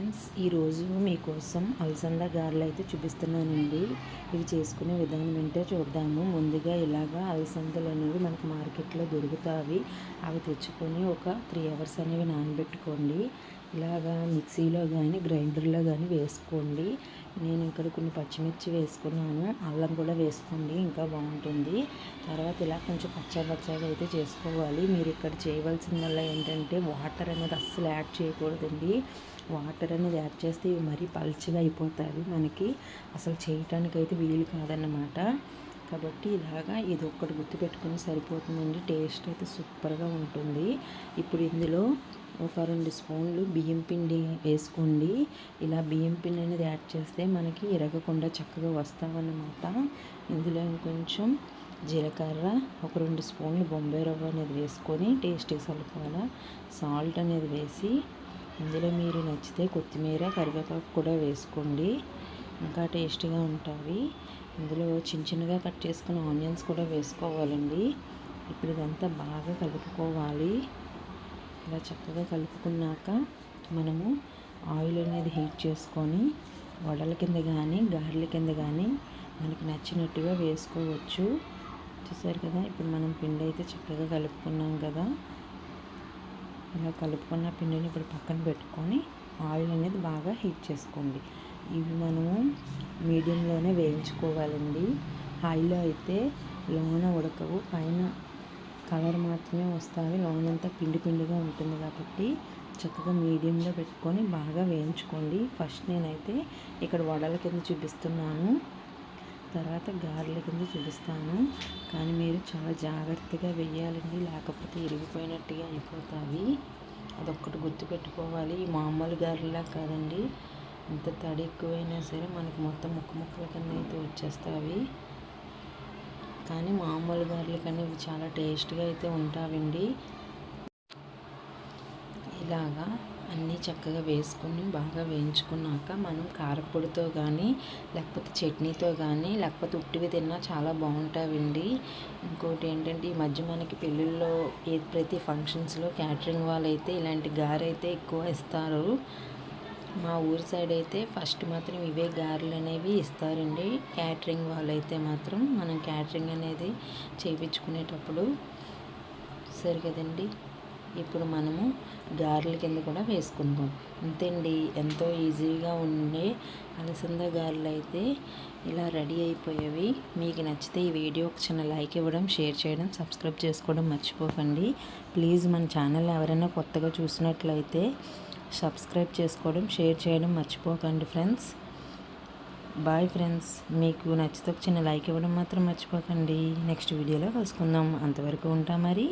Friends ఈరోజు మీకోసం అలసంద గారెలు అయితే చూపిస్తున్నానండి. ఇవి చేసుకునే విధానం ఏంటో చూద్దాము. ముందుగా ఇలాగా అలసందలు అనేవి మనకు మార్కెట్లో దొరుకుతాయి. అవి తెచ్చుకొని ఒక త్రీ అవర్స్ అనేవి నానబెట్టుకోండి. ఇలాగా మిక్సీలో కానీ గ్రైండర్లో కానీ వేసుకోండి. నేను ఇక్కడ కొన్ని పచ్చిమిర్చి వేసుకున్నాను. అల్లం కూడా వేసుకోండి ఇంకా బాగుంటుంది. తర్వాత ఇలా కొంచెం పచ్చ పచ్చగా అయితే చేసుకోవాలి. మీరు ఇక్కడ చేయవలసిందల్లా ఏంటంటే వాటర్ అనేది అస్సలు యాడ్ చేయకూడదండి. వాటర్ అనేది యాడ్ చేస్తే ఇవి మరీ పల్చగా అయిపోతాయి మనకి. అసలు చేయటానికి అయితే వీలు కాదన్నమాట. కాబట్టి ఇలాగా ఇది ఒక్కటి గుర్తుపెట్టుకుని సరిపోతుందండి. టేస్ట్ అయితే సూపర్గా ఉంటుంది. ఇప్పుడు ఇందులో ఒక రెండు స్పూన్లు బియ్యం పిండి వేసుకోండి. ఇలా బియ్యం పిండి అనేది యాడ్ చేస్తే మనకి ఇరగకుండా చక్కగా వస్తామన్నమాట. ఇందులో ఇంకొంచెం జీలకర్ర ఒక రెండు స్పూన్లు బొంబాయి రవ్వ అనేది వేసుకొని టేస్ట్ సరిపోలా సాల్ట్ అనేది వేసి ఇందులో మీరు నచ్చితే కొత్తిమీర కరివేపాకు కూడా వేసుకోండి. ఇంకా టేస్టీగా ఉంటాయి. ఇందులో చిన్న చిన్నగా కట్ చేసుకున్న ఆనియన్స్ కూడా వేసుకోవాలండి. ఇప్పుడు ఇదంతా బాగా కలుపుకోవాలి. ఇలా చక్కగా కలుపుకున్నాక మనము ఆయిల్ అనేది హీట్ చేసుకొని వడల కింద కానీ గారెల కింద కానీ మనకి నచ్చినట్టుగా వేసుకోవచ్చు. చూసారు కదా ఇప్పుడు మనం పిండి అయితే చక్కగా కలుపుకున్నాం కదా. ఇలా కలుపుకున్న పిండిని ఇప్పుడు పక్కన పెట్టుకొని ఆయిల్ అనేది బాగా హీట్ చేసుకోండి. ఇవి మనము మీడియంలోనే వేయించుకోవాలండి. హైలో అయితే లోన ఉడకవు పైన కలర్ మాత్రమే వస్తాయి. లోనంతా పిండి పిండిగా ఉంటుంది కాబట్టి చక్కగా మీడియంలో పెట్టుకొని బాగా వేయించుకోండి. ఫస్ట్ నేనైతే ఇక్కడ వడల కింద చూపిస్తున్నాను. తర్వాత గారెల కింద చూపిస్తాను. కానీ మీరు చాలా జాగ్రత్తగా వేయాలండి. లేకపోతే ఇరిగిపోయినట్టుగా అయిపోతాయి. అదొక్కటి గుర్తుపెట్టుకోవాలి. మామూలు గారెలా కాదండి. ఎంత తడి ఎక్కువైనా సరే మనకు మొత్తం ముక్క ముక్కల కింద అయితే వచ్చేస్తాయి కానీ మామూలు గారెలు కానీ ఇవి చాలా టేస్ట్గా అయితే ఉంటావండి. ఇలాగా అన్నీ చక్కగా వేసుకుని బాగా వేయించుకున్నాక మనం కారపొడితో కానీ లేకపోతే చట్నీతో కానీ లేకపోతే ఉట్టివి తిన్నా చాలా బాగుంటాయండి ఇంకోటి ఏంటంటే ఈ మధ్య మనకి పెళ్ళిళ్ళలో ఏ ప్రతి ఫంక్షన్స్లో క్యాటరింగ్ వాళ్ళు అయితే ఇలాంటి గారైతే ఎక్కువ ఇస్తారు. మా ఊరి సైడ్ అయితే ఫస్ట్ మాత్రం ఇవే గారెలు అనేవి ఇస్తారండి. క్యాటరింగ్ వాళ్ళు అయితే మాత్రం మనం క్యాటరింగ్ అనేది చేయించుకునేటప్పుడు సరే కదండి ఇప్పుడు మనము గారెల కింద కూడా వేసుకుందాం. అంతేండి ఎంతో ఈజీగా ఉండే అలసంద గారెలు అయితే ఇలా రెడీ అయిపోయేవి. మీకు నచ్చితే ఈ వీడియో ఒక చిన్న లైక్ ఇవ్వడం షేర్ చేయడం సబ్స్క్రైబ్ చేసుకోవడం మర్చిపోకండి. ప్లీజ్ మన ఛానల్ ఎవరైనా కొత్తగా చూసినట్లయితే సబ్స్క్రైబ్ చేసుకోవడం షేర్ చేయడం మర్చిపోకండి ఫ్రెండ్స్. Bye friends. మీకు నచ్చితే ఒక చిన్న లైక్ ఇవ్వడం మాత్రం మర్చిపోకండి. నెక్స్ట్ వీడియోలో కలుసుకుందాం. అంతవరకు ఉంటాం మరి.